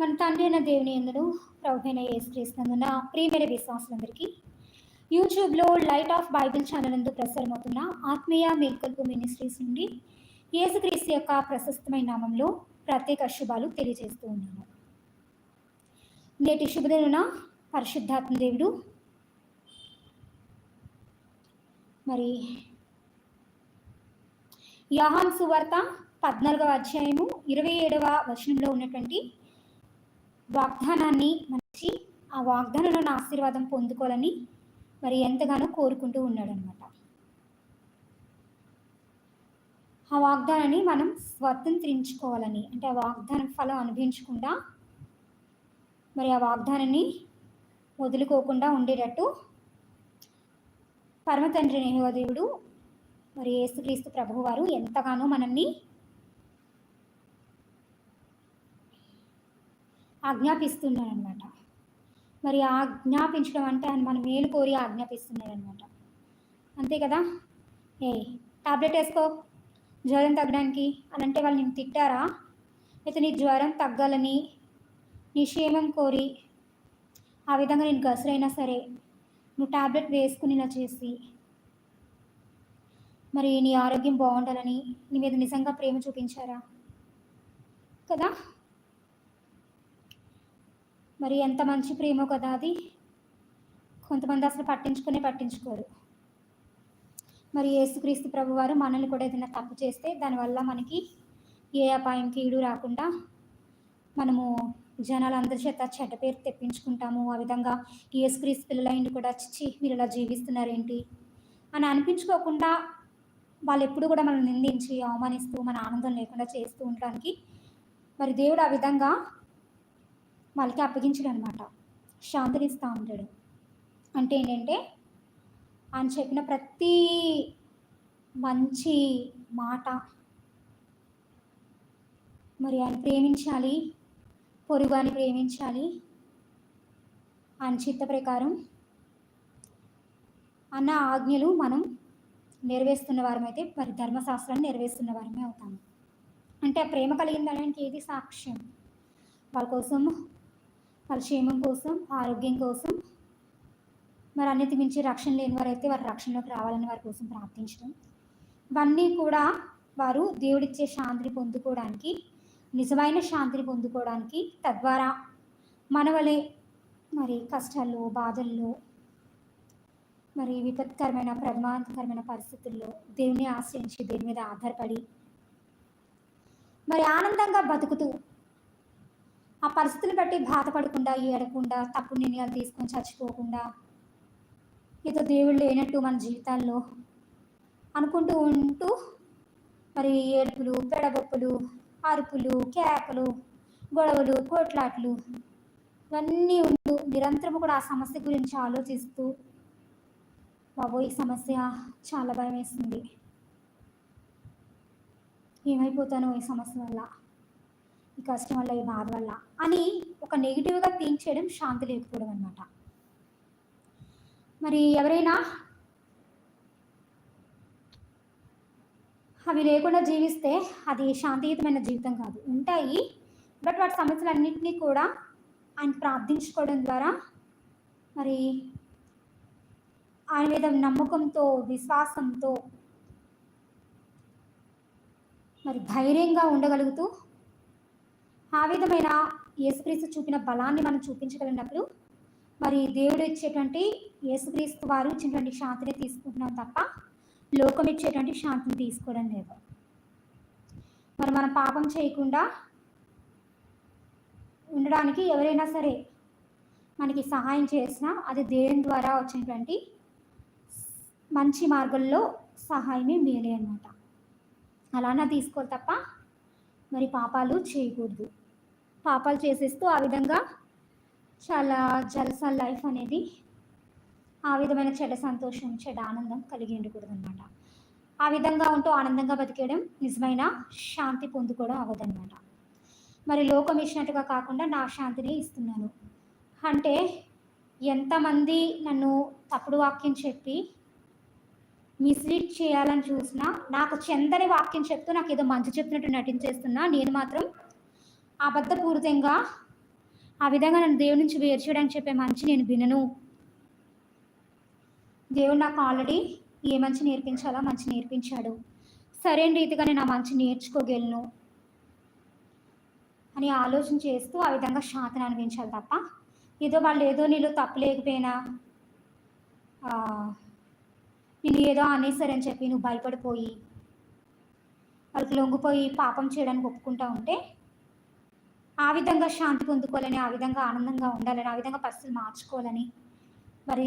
మన తండ్రి అయిన దేవుని ఎందును ప్రభుత్వ యేసుక్రీస్తునందున ప్రియమైన విశ్వాసులందరికీ యూట్యూబ్లో లైట్ ఆఫ్ బైబిల్ ఛానల్ నందు ప్రసారమవుతున్న ఆత్మీయ మేల్కొల్పు మినిస్ట్రీస్ నుండి యేసుక్రీస్తు యొక్క ప్రశస్తమైన నామంలో ప్రత్యేక శుభాలు తెలియజేస్తూ ఉన్నాను. నేటి శుభదిన పరిశుద్ధాత్మ దేవుడు మరి యాహాన్ సువార్త పద్నాలుగవ అధ్యాయము ఇరవై ఏడవ వచనంలో ఉన్నటువంటి వాగ్దానాన్ని మంచి ఆ వాగ్దానంలోని ఆశీర్వాదం పొందుకోవాలని మరి ఎంతగానో కోరుకుంటూ ఉన్నాడు అనమాట ఆ వాగ్దానాన్ని మనం స్వతంత్రించుకోవాలని అంటే ఆ వాగ్దానం ఫలం అనుభవించకుండా మరి ఆ వాగ్దానాన్ని వదులుకోకుండా ఉండేటట్టు పరమతండ్రి తండ్రి మరి యేసుక్రీస్తు ప్రభువారు ఎంతగానో మనల్ని ఆజ్ఞాపిస్తున్నాడు అనమాట మరి ఆజ్ఞాపించడం అంటే ఆయన మన మేలు కోరి ఆజ్ఞాపిస్తున్నాడు అనమాట అంతే కదా? ఏ టాబ్లెట్ వేసుకో. జ్వరం తగ్గడానికి అని అంటే వాళ్ళు నేను తిట్టారా? అయితే నీ జ్వరం తగ్గాలని నీ క్షేమం కోరి ఆ విధంగా నేను గసరైనా సరే నువ్వు టాబ్లెట్ వేసుకునేలా చేసి మరి నీ ఆరోగ్యం బాగుండాలని నీ మీద నిజంగా ప్రేమ చూపించారా? కదా? మరి ఎంత మంచి ప్రేమో కదా అది. కొంతమంది అసలు పట్టించుకునే పట్టించుకోరు. మరి యేసుక్రీస్తు ప్రభు వారు మనల్ని కూడా ఏదైనా తప్పు చేస్తే దానివల్ల మనకి ఏ అపాయం కీడు రాకుండా మనము జనాలందరి చేత చెడ్డ పేరు తెప్పించుకుంటాము. ఆ విధంగా యేసుక్రీస్తు పిల్లలైండి కూడా చిచ్చి మీరు ఇలా జీవిస్తున్నారేంటి? అని అనిపించుకోకుండా వాళ్ళు ఎప్పుడు కూడా మనం నిందించి అవమానిస్తూ మన ఆనందం లేకుండా చేస్తూ ఉండడానికి మరి దేవుడు ఆ విధంగా వాళ్ళకి అప్పగించడం అనమాట శాంతినిస్తూ ఉంటాడు అంటే ఏంటంటే ఆయన చెప్పిన ప్రతి మంచి మాట మరి ఆయన ప్రేమించాలి పొరుగు అని ప్రేమించాలి ఆయన చిత్త ప్రకారం అన్న ఆజ్ఞలు మనం నెరవేరుస్తున్న వారమైతే మరి ధర్మశాస్త్రాన్ని నెరవేరుస్తున్న వారమే అవుతాము. అంటే ఆ ప్రేమ కలిగిందనడానికి ఏది సాక్ష్యం? వాళ్ళ కోసం వాళ్ళ క్షేమం కోసం ఆరోగ్యం కోసం మరి అన్నిటి మించి రక్షణ లేని వారైతే వారి రక్షణలోకి రావాలని వారి కోసం ప్రార్థించడం. ఇవన్నీ కూడా వారు దేవుడిచ్చే శాంతిని పొందుకోవడానికి నిజమైన శాంతిని పొందుకోవడానికి తద్వారా మనవలే మరి కష్టాల్లో బాధల్లో మరి విపత్కరమైన ప్రమాదకరమైన పరిస్థితుల్లో దేవుని ఆశ్రయించి దేని మీద ఆధారపడి మరి ఆనందంగా బతుకుతూ ఆ పరిస్థితులు బట్టి బాధపడకుండా ఏడకుండా తప్పు నిర్ణయాలు తీసుకొని చచ్చిపోకుండా ఏదో దేవుడు లేనట్టు మన జీవితాల్లో అనుకుంటూ ఉంటూ మరి ఏడుపులు పెడబొప్పులు అరుపులు కేకలు గొడవలు కోట్లాట్లు ఇవన్నీ ఉంటూ నిరంతరం కూడా ఆ సమస్య గురించి ఆలోచిస్తూ బాబో ఈ సమస్య చాలా భయం వేస్తుంది ఏమైపోతానో ఈ సమస్య వల్ల? ఈ కష్టం వల్ల ఈ బాధ వల్ల అని ఒక నెగిటివ్గా థింక్ చేయడం శాంతి లేకపోవడం అనమాట మరి ఎవరైనా అవి లేకుండా జీవిస్తే అది శాంతియుతమైన జీవితం కాదు. ఉంటాయి. బట్ వాటి సమస్యలన్నింటినీ కూడా ఆయన ప్రార్థించుకోవడం ద్వారా మరి ఆయన మీద నమ్మకంతో విశ్వాసంతో మరి ధైర్యంగా ఉండగలుగుతూ ఆ విధమైన యేసుక్రీస్తు చూపిన బలాన్ని మనం చూపించగలిగినప్పుడు మరి దేవుడు ఇచ్చేటువంటి యేసుక్రీస్తు వారు ఇచ్చినటువంటి శాంతిని తీసుకుంటున్నాం తప్ప లోకం ఇచ్చేటువంటి శాంతిని తీసుకోవడం లేదు. మరి మనం పాపం చేయకుండా ఉండడానికి ఎవరైనా సరే మనకి సహాయం చేసినా అది దేవుని ద్వారా వచ్చినటువంటి మంచి మార్గంలో సహాయమే మేలే అనమాట అలానా తీసుకోవాలి తప్ప మరి పాపాలు చేయకూడదు. పాపాలు చేసేస్తూ ఆ విధంగా చాలా జలస లైఫ్ అనేది ఆ విధమైన చెడ్డ సంతోషం చెడ్డ ఆనందం కలిగి ఉండకూడదనమాట ఆ విధంగా ఉంటూ ఆనందంగా బతికేయడం నిజమైన శాంతి పొందుకోవడం అవ్వదన్నమాట. మరి లోకం ఇచ్చినట్టుగా కాకుండా నా శాంతిని ఇస్తున్నాను. అంటే ఎంతమంది నన్ను తప్పుడు వాక్యం చెప్పి మిస్లీడ్ చేయాలని చూసినా నాకు చెందని వాక్యం చెప్తూ నాకు ఏదో మంచి చెప్పినట్టు నటించేస్తున్నా నేను మాత్రం అబద్ధపూరితంగా ఆ విధంగా నన్ను దేవుడి నుంచి వేరు చేయడానికి చెప్పే మంచి నేను వినను. దేవుడు నాకు ఆల్రెడీ ఏ మంచి నేర్పించాలో మంచి నేర్పించాడు. సరైన రీతిగా నేను ఆ మంచి నేర్చుకోగలను అని ఆలోచన చేస్తూ ఆ విధంగా శాంతిని అనిపించాలి తప్ప ఏదో వాళ్ళు ఏదో నీళ్ళు తప్పలేకపోయినా నేను ఏదో అనేసారని చెప్పి నువ్వు భయపడిపోయి వాళ్ళకి లొంగిపోయి పాపం చేయడానికి ఒప్పుకుంటా ఉంటే ఆ విధంగా శాంతి పొందుకోవాలని ఆ విధంగా ఆనందంగా ఉండాలని ఆ విధంగా పరిస్థితులు మార్చుకోవాలని మరి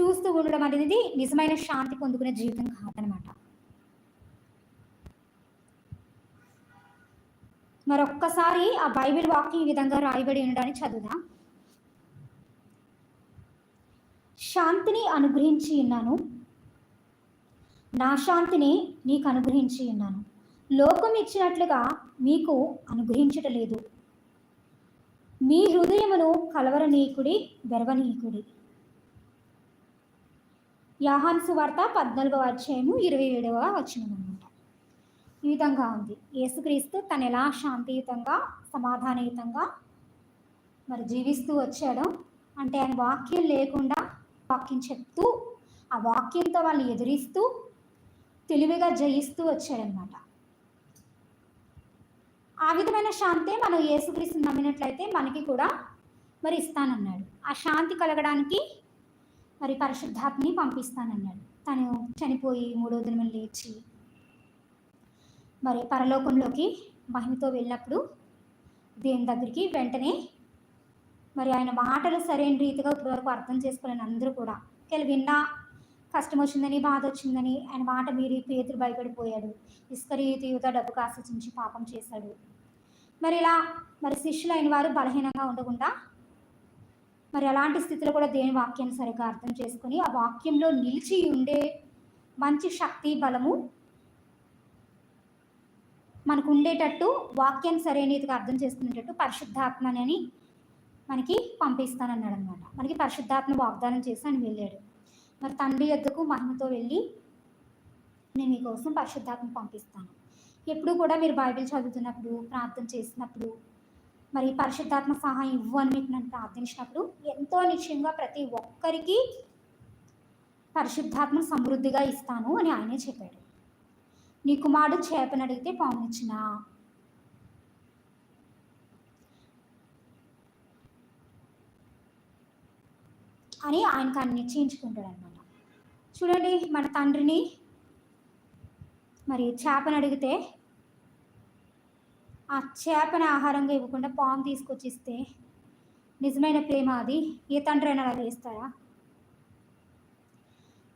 చూస్తూ ఉండడం అనేది నిజమైన శాంతి పొందుకునే జీవితం కాదనమాట. మరొక్కసారి ఆ బైబిల్ వాక్యం ఈ విధంగా రాయబడి ఉండడానికి చదువుదా. శాంతిని అనుగ్రహించి ఉన్నాను. నా శాంతిని నీకు అనుగ్రహించి ఉన్నాను. లోకం ఇచ్చినట్లుగా మీకు అనుగ్రహించటలేదు మీ హృదయమును కలవరనీకుడి గర్వనీకుడి యాహాన్ సువార్త పద్నాలుగవ అధ్యాయము ఇరవై ఏడవ వచనం అనమాట ఈ విధంగా ఉంది. యేసుక్రీస్తు తను ఎలా శాంతియుతంగా సమాధానయుతంగా మరి జీవిస్తూ వచ్చాడో అంటే ఆయన వాక్యం లేకుండా వాక్యం చెప్తూ ఆ వాక్యంతో వాళ్ళు ఎదిరిస్తూ తెలివిగా జయిస్తూ వచ్చాడనమాట ఆ విధమైన శాంతే మనం యేసుక్రీస్తుని నమ్మినట్లయితే మనకి కూడా మరి ఇస్తానన్నాడు. ఆ శాంతి కలగడానికి మరి పరిశుద్ధాత్మని పంపిస్తానన్నాడు. తను చనిపోయి మూడో దినం లేచి మరి పరలోకంలోకి మహిమతో వెళ్ళినప్పుడు దేవుని దగ్గరికి వెంటనే మరి ఆయన మాటలు సరైన రీతిగా ఇప్పటివరకు అర్థం చేసుకోలేని అందరూ కూడా ఒకవేళ విన్నా కష్టం వచ్చిందని బాధ వచ్చిందని ఆయన మాట మీరి పేతులు భయపడిపోయాడు. ఇస్కరీతి యువత డబ్బు ఆశించి పాపం చేశాడు. మరి ఇలా మరి శిష్యులైన వారు బలహీనంగా ఉండకుండా మరి అలాంటి స్థితిలో కూడా దేని వాక్యాన్ని సరిగ్గా అర్థం చేసుకుని ఆ వాక్యంలో నిలిచి ఉండే మంచి శక్తి బలము మనకు ఉండేటట్టు వాక్యాన్ని సరైన రీతిగా అర్థం చేసుకునేటట్టు పరిశుద్ధాత్మని మనకి పంపిస్తానన్నాడు అనమాట మనకి పరిశుద్ధాత్మ వాగ్దానం చేసి ఆయన వెళ్ళాడు. మరి తండ్రి యొద్దకు మహిమతో వెళ్ళి నేను మీకోసం పరిశుద్ధాత్మ పంపిస్తాను. ఎప్పుడు కూడా మీరు బైబిల్ చదువుతున్నప్పుడు ప్రార్థన చేసినప్పుడు మరి పరిశుద్ధాత్మ సహాయం ఇవ్వు అని మీకు నన్ను ప్రార్థించినప్పుడు ఎంతో నిశ్చయంగా ప్రతి ఒక్కరికి పరిశుద్ధాత్మ సమృద్ధిగా ఇస్తాను అని ఆయనే చెప్పాడు. నీ కుమారుడు చేపను అడిగితే పామునిచ్చిన అని ఆయనకు ఆయన నిశ్చయించుకుంటాడు అనమాట చూడండి మన తండ్రిని. మరి చేపని అడిగితే ఆ చేపని ఆహారంగా ఇవ్వకుండా పాము తీసుకొచ్చి ఇస్తే నిజమైన ప్రేమ అది? ఏ తండ్రి అయినా అలా చేస్తారా?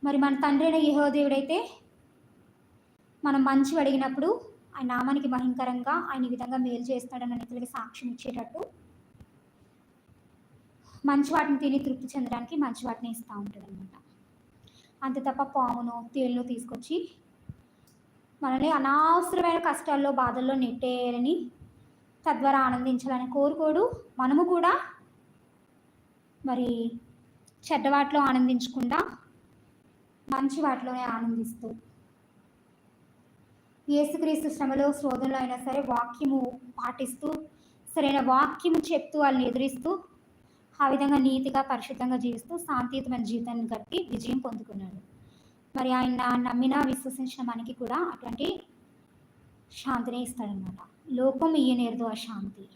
మరి మన తండ్రి అయిన యహోదేవుడైతే మనం మంచి అడిగినప్పుడు ఆయన నామానికి భయంకరంగా ఆయన ఈ విధంగా మేలు చేస్తాడని ఇతరులకి సాక్ష్యం ఇచ్చేటట్టు మంచి వాటిని తిని తృప్తి చెందడానికి మంచి వాటిని ఇస్తూ ఉంటాడు అనమాట అంతే తప్ప పామును తేలును తీసుకొచ్చి మనల్ని అనవసరమైన కష్టాల్లో బాధల్లో నెట్టేయాలని తద్వారా ఆనందించాలని కోరుకోడు. మనము కూడా మరి చెడ్డ వాటిలో ఆనందించకుండా మంచి వాటిలోనే ఆనందిస్తూ ఏసుక్రీస్తు శ్రమలో శోధనలో అయినా సరే వాక్యము పాటిస్తూ సరైన వాక్యము చెప్తూ వాళ్ళని ఎదురిస్తూ ఆ విధంగా నీతిగా పరిశుద్ధంగా జీవిస్తూ శాంతియుతమైన జీవితాన్ని గడిపి విజయం పొందుకున్నాడు. మరి ఆయన నమ్మిన విశ్వసించిన మనకి కూడా అటువంటి శాంతిని ఇస్తాడనమాట లోకం ఇయ్యనేరదు ఆ శాంతి.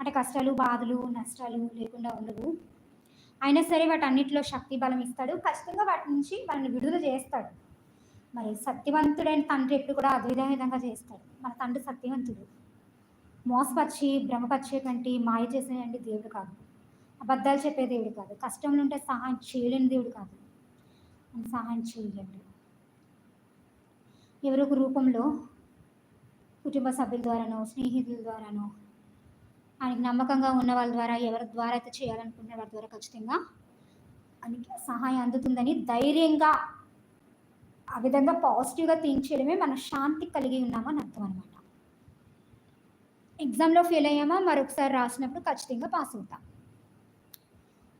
అంటే కష్టాలు బాధలు నష్టాలు లేకుండా ఉండవు. అయినా సరే వాటి అన్నిటిలో శక్తి బలం ఇస్తాడు. ఖచ్చితంగా వాటి నుంచి మనల్ని విడుదల చేస్తాడు. మరి సత్యవంతుడైన తండ్రి ఎప్పుడు కూడా అదే విధంగా చేస్తాడు. మన తండ్రి సత్యవంతుడు. మోసపరిచి భ్రమపరిచే మాయ చేసేటువంటి దేవుడు కాదు. అబద్ధాలు చెప్పే దేవుడు కాదు. కష్టంలో ఉంటే సహాయం చేయలేని దేవుడు కాదు. సహాయం చేయగలడు ఎవరో ఒక రూపంలో కుటుంబ సభ్యుల ద్వారానో స్నేహితుల ద్వారానో ఆయనకి నమ్మకంగా ఉన్న వాళ్ళ ద్వారా ఎవరి ద్వారా అయితే చేయాలనుకున్న వారి ద్వారా ఖచ్చితంగా ఆయనకి సహాయం అందుతుందని ధైర్యంగా ఆ విధంగా పాజిటివ్గా థింక్ చేయడమే మన శాంతి కలిగి ఉన్నామని అర్థం అనమాట ఎగ్జామ్లో ఫెయిల్ అయ్యామా? మరొకసారి రాసినప్పుడు ఖచ్చితంగా పాస్ అవుతాం.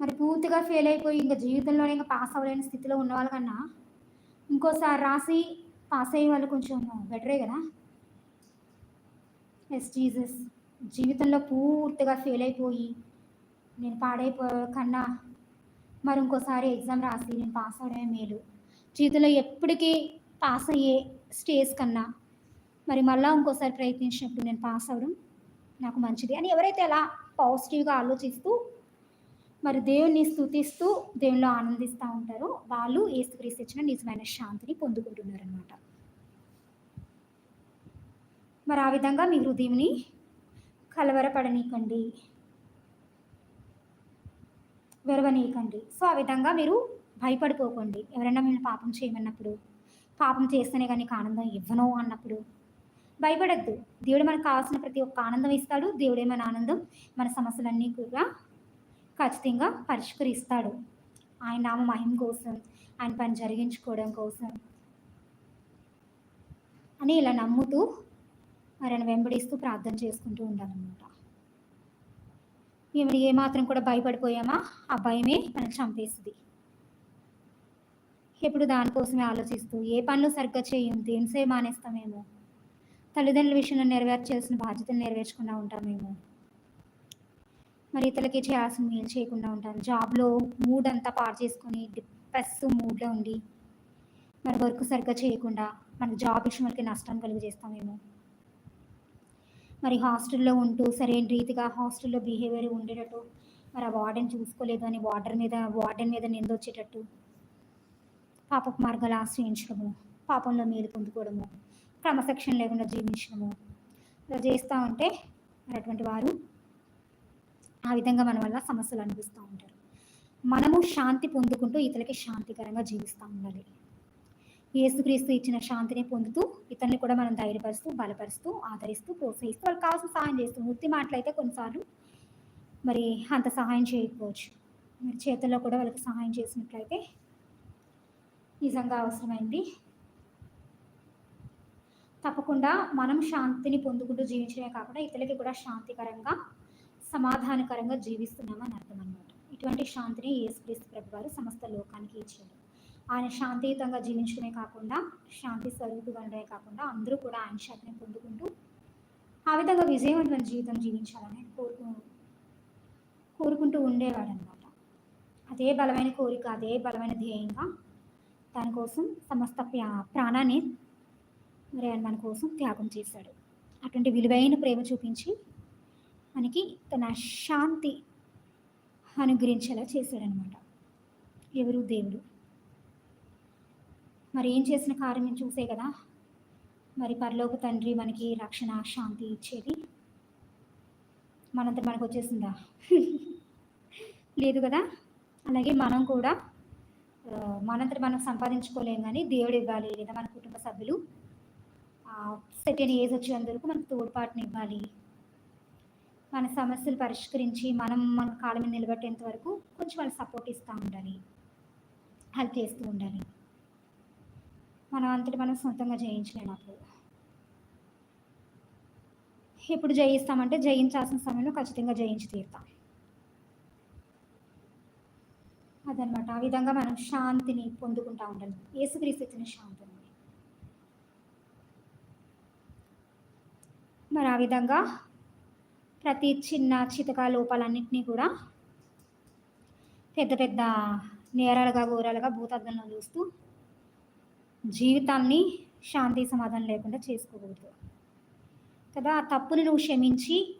మరి పూర్తిగా ఫెయిల్ అయిపోయి ఇంకా జీవితంలోనే ఇంకా పాస్ అవ్వలేని స్థితిలో ఉన్న వాళ్ళకన్నా ఇంకోసారి రాసి పాస్ అయ్యే వాళ్ళు కొంచెం బెటరే కదా. ఎస్ జీజస్ జీవితంలో పూర్తిగా ఫెయిల్ అయిపోయి నేను పాడైపో కన్నా మరి ఇంకోసారి ఎగ్జామ్ రాసి నేను పాస్ అవడమే మేలు. జీవితంలో ఎప్పటికీ పాస్ అయ్యే స్టేజ్ కన్నా మరి మళ్ళీ ఇంకోసారి ప్రయత్నించినప్పుడు నేను పాస్ అవ్వడం నాకు మంచిది. అని ఎవరైతే అలా పాజిటివ్గా ఆలోచిస్తూ మరి దేవుణ్ణి స్థుతిస్తూ దేవుళ్ళు ఆనందిస్తూ ఉంటారో. వాళ్ళు ఏసుక్రీస్తు ఇచ్చిన నిజమైన శాంతిని పొందుకుంటున్నారనమాట మరి ఆ విధంగా మీ హృదయంని కలవరపడనీకండి వెరవనీయకండి. సో ఆ విధంగా మీరు భయపడిపోకండి. ఎవరైనా మిమ్మల్ని పాపం చేయమన్నప్పుడు పాపం చేస్తేనే కానీ ఆనందం ఇవ్వను అన్నప్పుడు భయపడద్దు. దేవుడు మనకు కావాల్సిన ప్రతి ఒక్క ఆనందం ఇస్తాడు. దేవుడే మన ఆనందం మన సమస్యలన్నీ కూడా ఖచ్చితంగా పరిష్కరిస్తాడు. ఆయన నామ మహిమ కోసం ఆయన పని జరిగించుకోవడం కోసం. అని ఇలా నమ్ముతూ వారిని వెంబడిస్తూ ప్రార్థన చేసుకుంటూ ఉండాలన్నమాట. మేము ఏమాత్రం కూడా భయపడిపోయామా ఆ భయమే మనకు చంపేస్తుంది. ఎప్పుడు దానికోసమే ఆలోచిస్తూ ఏ పనులు సరిగ్గా చేయం దేనిసే మానేస్తామేమో. తల్లిదండ్రుల విషయంలో నెరవేర్చాల్సిన బాధ్యతలు నెరవేర్చకుండా ఉంటామేమో. మరి ఇతరులకి చేయాల్సిన మేలు చేయకుండా ఉంటాను. జాబ్లో మూడ్ అంతా పాడు చేసుకొని డిప్రెస్ మూడ్లో ఉండి మరి వర్క్ సరిగ్గా చేయకుండా మన జాబ్ విషయంలో నష్టం కలుగు చేస్తామేమో మరి హాస్టల్లో ఉంటూ సరైన రీతిగా హాస్టల్లో బిహేవియర్ ఉండేటట్టు మరి ఆ వార్డెన్ చూసుకోలేదు అని వార్డర్ మీద వార్డెన్ మీద నిందొచ్చేటట్టు పాపపు మార్గాలు ఆశ్రయించడము పాపంలో మేలు పొందుకోవడము క్రమశిక్షణ లేకుండా జీవించడము ఇలా చేస్తూ ఉంటే మరి అటువంటి వారు ఆ విధంగా మన వల్ల సమస్యలు అనిపిస్తూ ఉంటారు. మనము శాంతి పొందుకుంటూ ఇతరులకి శాంతికరంగా జీవిస్తూ ఉండాలి. యేసుక్రీస్తు ఇచ్చిన శాంతిని పొందుతూ ఇతరుని కూడా మనం ధైర్యపరుస్తూ బలపరుస్తూ ఆదరిస్తూ ప్రోత్సహిస్తూ వాళ్ళకి కావాల్సిన సహాయం చేస్తూ వృత్తి మాటలైతే కొన్నిసార్లు మరి అంత సహాయం చేయకపోవచ్చు. మరి చేతుల్లో కూడా వాళ్ళకి సహాయం చేసినట్లయితే నిజంగా అవసరమైంది. తప్పకుండా మనం శాంతిని పొందుకుంటూ జీవించడమే కాకుండా ఇతరులకి కూడా శాంతికరంగా సమాధానకరంగా జీవిస్తున్నామని అర్థం అనమాట ఇటువంటి శాంతిని యేసుక్రీస్తు ప్రభు వారు సమస్త లోకానికి ఇచ్చారు. ఆయన శాంతియుతంగా జీవించడమే కాకుండా శాంతి స్వరూపుగా కాకుండా అందరూ కూడా ఆయన శాంతిని పొందుకుంటూ ఆ విధంగా విజయవంతమైన జీవితం జీవించాలని కోరుకు కోరుకుంటూ ఉండేవాడు అనమాట అదే బలమైన కోరిక అదే బలమైన ధ్యేయంగా దానికోసం సమస్త ప్రా- ప్రాణాన్ని మరి ఆయన మన కోసం త్యాగం చేశాడు. అటువంటి విలువైన ప్రేమ చూపించి మనకి తన శాంతి అనుగ్రహించేలా చేశాడనమాట. ఎవరు? దేవుడు. మరి ఏం చేసిన కార్యం చూసే కదా. మరి పరలోక తండ్రి మనకి రక్షణ శాంతి ఇచ్చేది. మనంత మనకు వచ్చేసిందా? లేదు కదా. అలాగే మనం కూడా ఆ, మనం సంపాదించుకోలేం కానీ దేవుడు ఇవ్వాలి లేదా మన కుటుంబ సభ్యులు. సెకండ్ ఏజ్ వచ్చేంత వరకు మనకు తోడ్పాటుని ఇవ్వాలి. మన సమస్యలు పరిష్కరించి మనం మన కాళ్ళ మీద నిలబెట్టేంత వరకు కొంచెం వాళ్ళు సపోర్ట్ ఇస్తూ ఉండాలి. హెల్ప్ చేస్తూ ఉండాలి. మనం అంతటి మనం సొంతంగా జయించలేనప్పుడు ఎప్పుడు జయిస్తామంటే జయించాల్సిన సమయంలో ఖచ్చితంగా జయించి తీరుతాం. అదనమాట ఆ విధంగా మనం శాంతిని పొందుకుంటా ఉండాలి. ఏసుక్రీస్తు ఇచ్చిన శాంతిని. మరి ఆ విధంగా ప్రతి చిన్న చితక లోపాలన్నింటినీ కూడా పెద్ద పెద్ద నేరాలుగా ఘోరాలుగా భూతద్దంలో చూస్తూ జీవితాన్ని శాంతి సమాధానం లేకుండా చేసుకోకూడదు. కదా? ఆ తప్పుని నువ్వు క్షమించి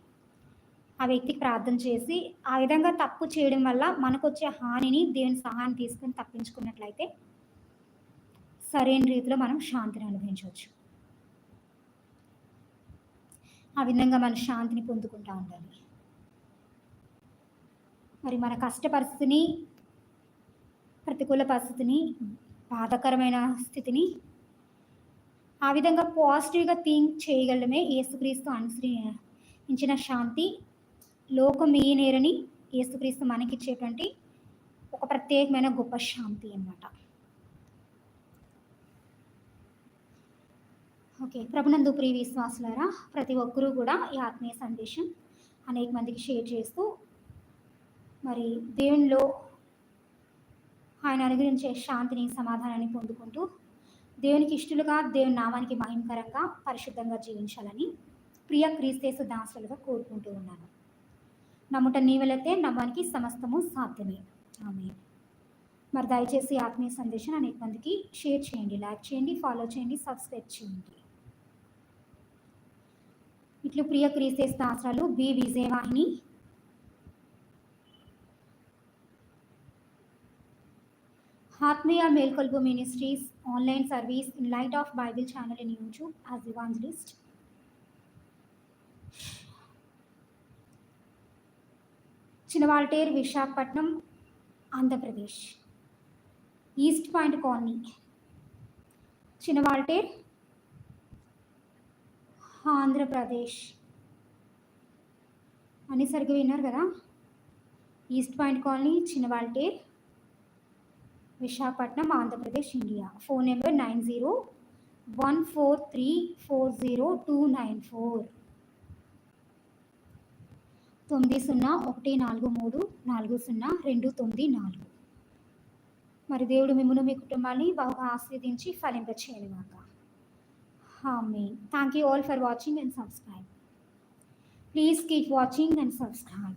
ఆ వ్యక్తికి ప్రార్థన చేసి ఆ విధంగా తప్పు చేయడం వల్ల మనకు వచ్చే హానిని దేవుని సహాయం తీసుకొని తప్పించుకున్నట్లయితే సరైన రీతిలో మనం శాంతిని అనుభవించవచ్చు. ఆ విధంగా మన శాంతిని పొందుకుంటూ ఉండాలి. మరి మన కష్ట పరిస్థితిని ప్రతికూల పరిస్థితిని బాధాకరమైన స్థితిని ఆ విధంగా పాజిటివ్గా థింక్ చేయగలమే యేసుక్రీస్తు అనుసరించిన శాంతి. లోకం ఏ నేరని యేసుక్రీస్తు మనకిచ్చేటువంటి ఒక ప్రత్యేకమైన గొప్ప శాంతి అన్నమాట. ఓకే. ప్రభునందు ప్రియ విశ్వాసులారా ప్రతి ఒక్కరూ కూడా ఈ ఆత్మీయ సందేశం అనేక మందికి షేర్ చేస్తూ మరి దేవునిలో ఆయన అనుగ్రహించే శాంతిని సమాధానాన్ని పొందుకుంటూ దేవునికి ఇష్టలుగా దేవుని నామానికి మహిమకరంగా పరిశుద్ధంగా జీవించాలని ప్రియ క్రీస్తేసు దాసులుగా కోరుకుంటూ ఉన్నాను. నమ్ముట నీవలైతే నమ్మానికి సమస్తము సాధ్యమే. ఆమె మరి దయచేసి ఆత్మీయ సందేశం అనేక మందికి షేర్ చేయండి లైక్ చేయండి ఫాలో చేయండి సబ్స్క్రైబ్ చేయండి. ఇట్లు ప్రియ క్రీస్తేస్త ఆశ్రాలు బి విజయవాహిని. ఆత్మీయ మేల్కొల్పు ministries online service in light of Bible channel in YouTube as evangelist. Chinawaltair Visakhapatnam Andhra Pradesh. East point colony. Chinawaltair Andhra Pradesh. అని సరిగ్గా విన్నారు కదా? East point colony Chinnawaltair Visakhapatnam Andhra Pradesh India. Phone number nine zero one four three four zero two nine four. తొమ్మిది సున్నా ఒకటి నాలుగు మూడు నాలుగు సున్నా రెండు తొమ్మిది నాలుగు. మరి దేవుడు మిమ్మల్ని మీ కుటుంబాన్ని బాగా ఆస్వాదించి ఫలింపచేయనుగాక harming. Thank you all for watching and subscribe. Please keep watching and subscribe.